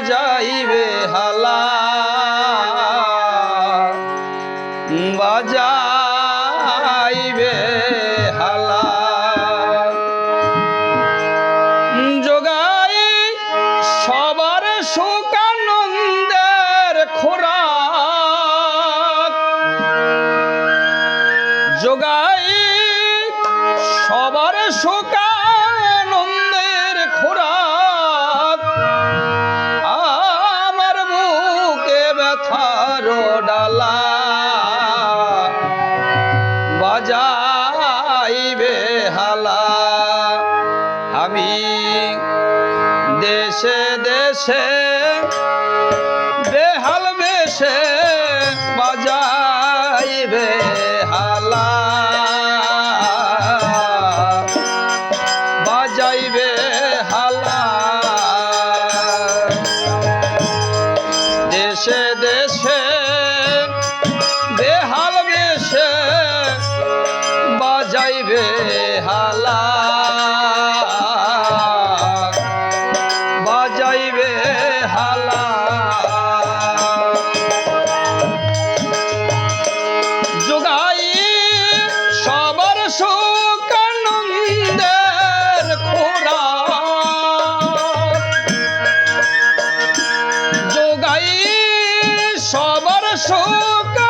বাজাইবে হালা। বাজাইবে হালা। যোগাই সবার সুকানন্দের খোরাক। যোগাই সবার সুকানন্দের বাজাইবে হালা। আমি দেশে দেশে বেহাল বেশে হালা। বাজাইবে হালা। যোগাই সবার সুকানন্দের খোরা। যোগাই সবার সুকানন্দের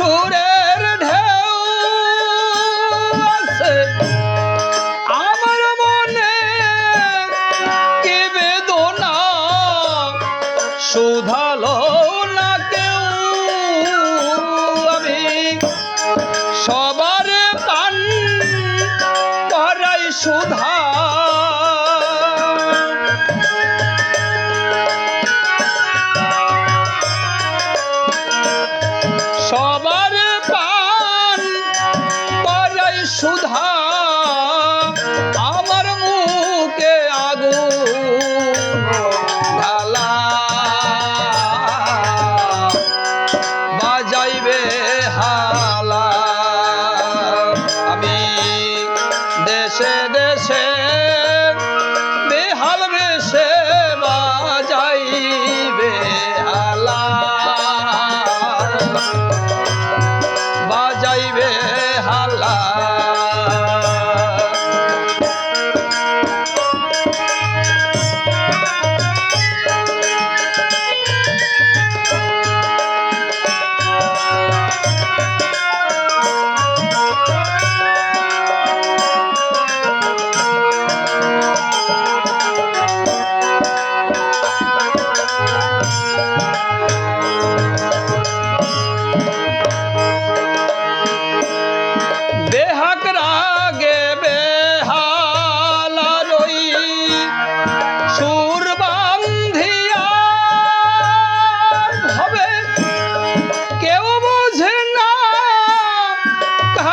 সুরে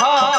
হা